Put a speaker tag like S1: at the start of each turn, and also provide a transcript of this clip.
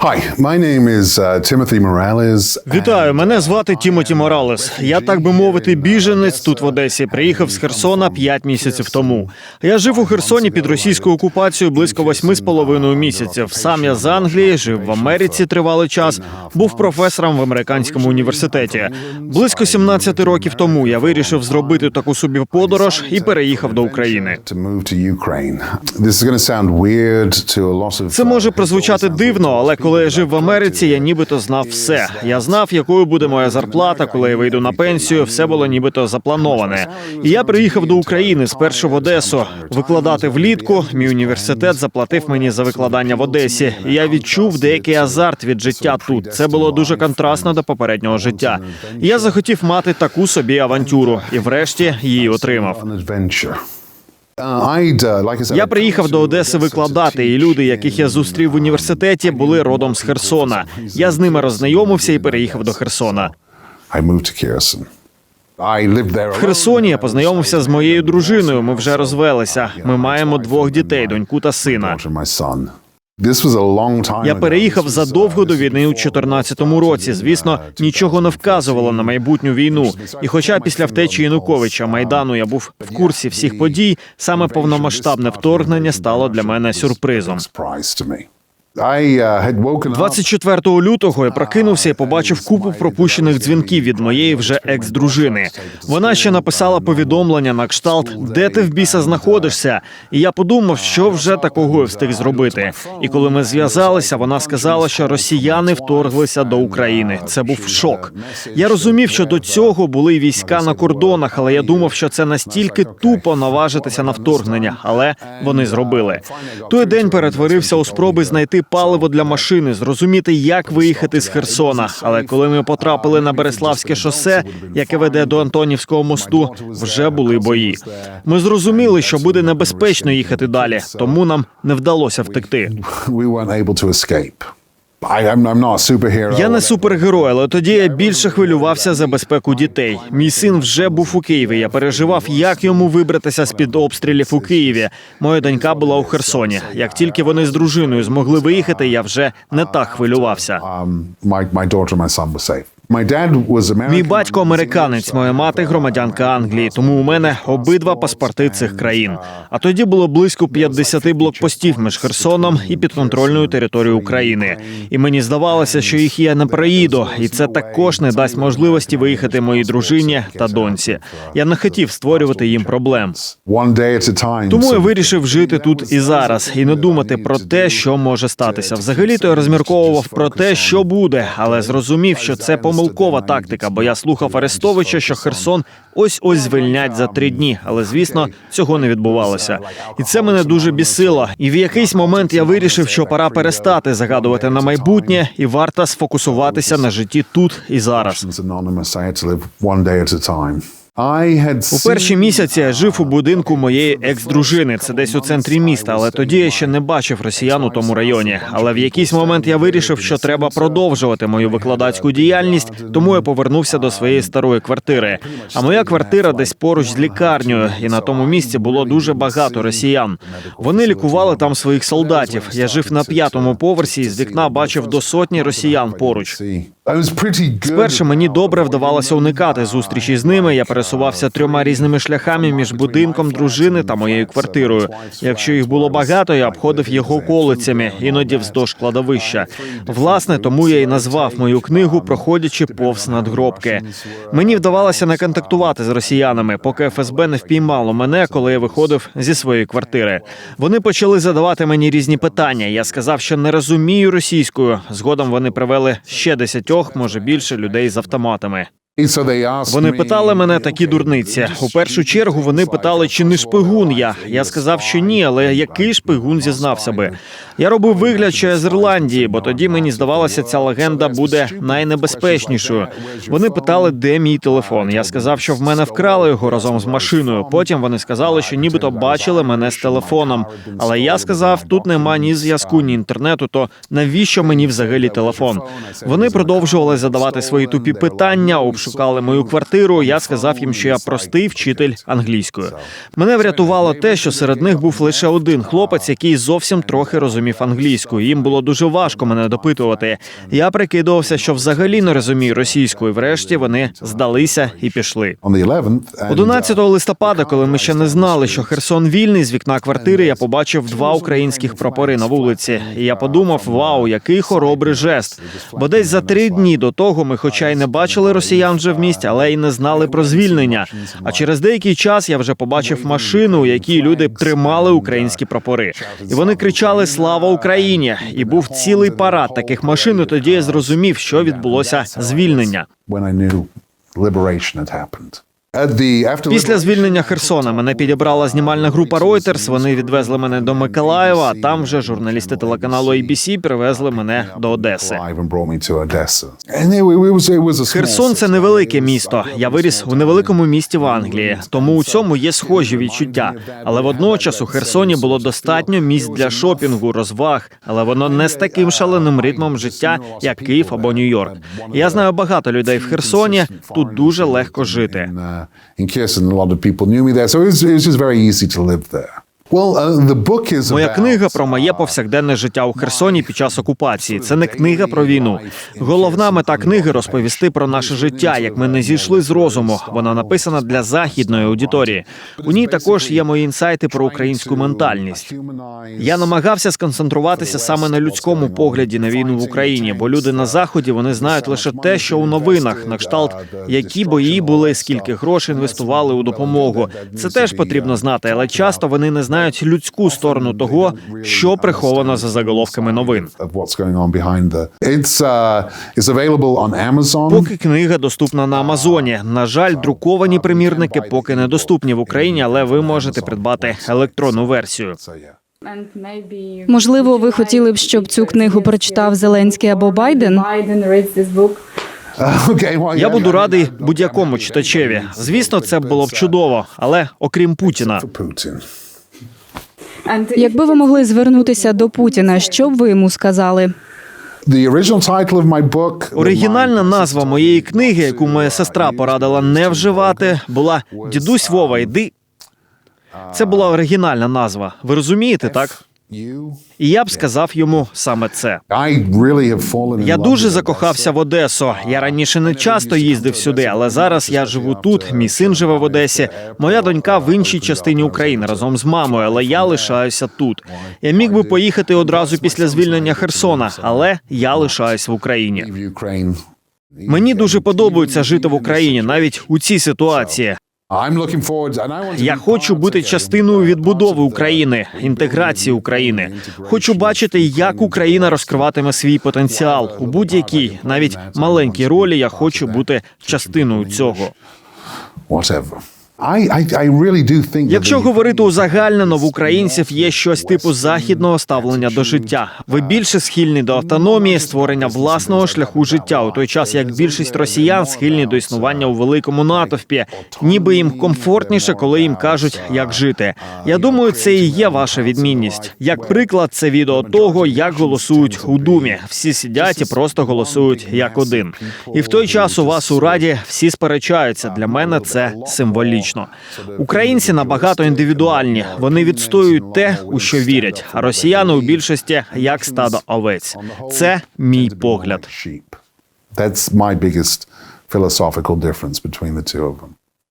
S1: Hi, my name is uh, Timothy Morales.
S2: Вітаю, мене звати Тімоті Моралес. Я так би мовити, біженець тут в Одесі. Приїхав з Херсона п'ять місяців тому. Я жив у Херсоні під російською окупацією близько восьми з половиною місяців. Сам я з Англії, жив в Америці тривалий час. Був професором в американському університеті. Близько 17 років тому я вирішив зробити таку собі подорож і переїхав до України. Це може прозвучати дивно, але коли я жив в Америці, я нібито знав все. Я знав, якою буде моя зарплата, коли я вийду на пенсію. Все було нібито заплановане. І я приїхав до України спершу в Одесу викладати влітку. Мій університет заплатив мені за викладання в Одесі. І я відчув деякий азарт від життя тут. Це було дуже контрастно до попереднього життя. І я захотів мати таку собі авантюру, і врешті її отримав. Я приїхав до Одеси викладати, і люди, яких я зустрів в університеті, були родом з Херсона. Я з ними роззнайомився і переїхав до Херсона. В Херсоні я познайомився з моєю дружиною. Ми вже розвелися. Ми маємо двох дітей, доньку та сина. Я переїхав задовго
S1: uh,
S2: до війни у 14-му році. Звісно, нічого не вказувало на майбутню війну. І хоча після втечі Януковича Майдану я був в курсі всіх подій, саме повномасштабне вторгнення стало для мене сюрпризом.
S1: Surprise to me. I uh.
S2: 24 лютого я прокинувся і побачив купу пропущених дзвінків від моєї вже екс-дружини. Вона ще написала повідомлення на кшталт, де ти в біса знаходишся. І я подумав, що вже такого я встиг зробити. І коли ми зв'язалися, вона сказала, що росіяни вторглися до України. Це був шок. Я розумів, що до цього були війська на кордонах, але я думав, що це настільки тупо наважитися на вторгнення, але вони зробили. Той день перетворився у спроби знайти паливо для машини, зрозуміти, як виїхати з Херсона. Але коли ми потрапили на Береславське шосе, яке веде до Антонівського мосту, вже були бої. Ми зрозуміли, що буде небезпечно їхати далі, тому нам не вдалося втекти. Я не супергерой, але тоді я більше хвилювався за безпеку дітей. Мій син вже був у Києві. Я переживав, як йому вибратися з під обстрілів у Києві. Моя донька була у Херсоні. Як тільки вони з дружиною змогли виїхати, я вже не так хвилювався. Мій батько американець, моя мати громадянка Англії, тому у мене обидва паспорти цих країн. А тоді було близько 50 блокпостів між Херсоном і підконтрольною територією України. І мені здавалося, що їх я не проїду, і це також не дасть можливості виїхати моїй дружині та доньці. Я не хотів створювати їм проблем. Тому я вирішив жити тут і зараз, і не думати про те, що може статися. Взагалі то я розмірковував про те, що буде, але зрозумів, що це помилкова тактика, бо я слухав Арестовича, що Херсон ось ось звільнять за три дні. Але звісно, цього не відбувалося. І це мене дуже бісило. І в якийсь момент я вирішив, що пора перестати загадувати на майбутнє, і варто сфокусуватися на житті тут і зараз. У перші місяці я жив у будинку моєї екс-дружини. Це десь у центрі міста, але тоді я ще не бачив росіян у тому районі. Але в якийсь момент я вирішив, що треба продовжувати мою викладацьку діяльність, тому я повернувся до своєї старої квартири. А моя квартира десь поруч з лікарнею, і на тому місці було дуже багато росіян. Вони лікували там своїх солдатів. Я жив на п'ятому поверсі і з вікна бачив до сотні росіян поруч. Спершу мені добре вдавалося уникати зустрічі з ними. Я пересувався трьома різними шляхами між будинком дружини та моєю квартирою. Якщо їх було багато, я обходив їх околицями, іноді вздовж кладовища. Власне, тому я й назвав мою книгу Проходячи повз надгробки. Мені вдавалося не контактувати з росіянами, поки ФСБ не впіймало мене, коли я виходив зі своєї квартири. Вони почали задавати мені різні питання. Я сказав, що не розумію російською. Згодом вони привели ще десятьох, може більше людей з автоматами. Вони питали мене такі дурниці. У першу чергу вони питали, чи не шпигун я. Я сказав, що ні, але який шпигун зізнався би. Я робив вигляд, що я з Ірландії, бо тоді мені здавалося, ця легенда буде найнебезпечнішою. Вони питали, де мій телефон. Я сказав, що в мене вкрали його разом з машиною. Потім вони сказали, що нібито бачили мене з телефоном. Але я сказав, тут нема ні зв'язку, ні інтернету. То навіщо мені взагалі телефон? Вони продовжували задавати свої тупі питання, обшукувати шукали мою квартиру, я сказав їм, що я простий вчитель англійської. Мене врятувало те, що серед них був лише один хлопець, який зовсім трохи розумів англійську. Їм було дуже важко мене допитувати. Я прикидувався, що взагалі не розумію російську, і врешті вони здалися і пішли.
S1: On the 11th,
S2: 11 листопада, коли ми ще не знали, що Херсон вільний, з вікна квартири я побачив два українських прапори на вулиці. І я подумав: вау, який хоробрий жест. Бо десь за три дні до того ми, хоча й не бачили росіян вже в місті, але й не знали про звільнення. А через деякий час я вже побачив машину, у якій люди тримали українські прапори. І вони кричали Слава Україні! І був цілий парад таких машин. І тоді я зрозумів, що відбулося звільнення. Після звільнення Херсона мене підібрала знімальна група Reuters. Вони відвезли мене до Миколаєва. а Там вже журналісти телеканалу ABC привезли мене до Одеси. Херсон це невелике місто. Я виріс у невеликому місті в Англії, тому у цьому є схожі відчуття. Але водночас у Херсоні було достатньо місць для шопінгу, розваг, але воно не з таким шаленим ритмом життя, як Київ або Нью-Йорк. Я знаю багато людей в Херсоні. Тут дуже легко жити.
S1: In, Kirsten. a lot of people knew me there, so it was, it was just very easy to live there. Uh,
S2: Моя книга про моє повсякденне життя у Херсоні під час окупації. Це не книга про війну. Головна мета книги розповісти про наше життя, як ми не зійшли з розуму. Вона написана для західної аудиторії. У ній також є мої інсайти про українську ментальність. Я намагався сконцентруватися саме на людському погляді на війну в Україні, бо люди на заході вони знають лише те, що у новинах на кшталт, які бої були, скільки грошей інвестували у допомогу. Це теж потрібно знати, але часто вони не знають людську сторону того, що приховано за заголовками новин.
S1: uh.
S2: Поки книга доступна на Амазоні. На жаль, друковані примірники поки недоступні в Україні, але ви можете придбати електронну версію.
S3: Можливо, ви хотіли б, щоб цю книгу прочитав Зеленський або Байден?
S2: Я буду радий будь-якому читачеві. Звісно, це було б чудово, але окрім Путіна.
S3: Якби ви могли звернутися до Путіна, що б ви йому сказали?
S2: Оригінальна назва моєї книги, яку моя сестра порадила не вживати, була Дідусь Вова, йди. Це була оригінальна назва. Ви розумієте, так? І я б сказав йому саме це. Я дуже закохався в Одесу. Я раніше не часто їздив сюди, але зараз я живу тут. Мій син живе в Одесі. Моя донька в іншій частині України разом з мамою, але я лишаюся тут. Я міг би поїхати одразу після звільнення Херсона, але я лишаюсь в Україні. Мені дуже подобається жити в Україні, навіть у цій ситуації. Я хочу бути частиною відбудови України, інтеграції України. Хочу бачити, як Україна розкриватиме свій потенціал у будь-якій, навіть маленькій ролі. Я хочу бути частиною цього. Якщо говорити узагальнено, в українців є щось типу західного ставлення до життя. Ви більше схильні до автономії, створення власного шляху життя, у той час як більшість росіян схильні до існування у великому натовпі, ніби їм комфортніше, коли їм кажуть, як жити. Я думаю, це і є ваша відмінність. Як приклад, це відео того, як голосують у думі. Всі сидять і просто голосують як один. І в той час у вас у раді всі сперечаються. Для мене це символічно. Українці набагато індивідуальні. Вони відстоюють те, у що вірять. А росіяни у більшості як стадо овець. Це мій погляд.
S1: That's my biggest philosophical difference between the two of them.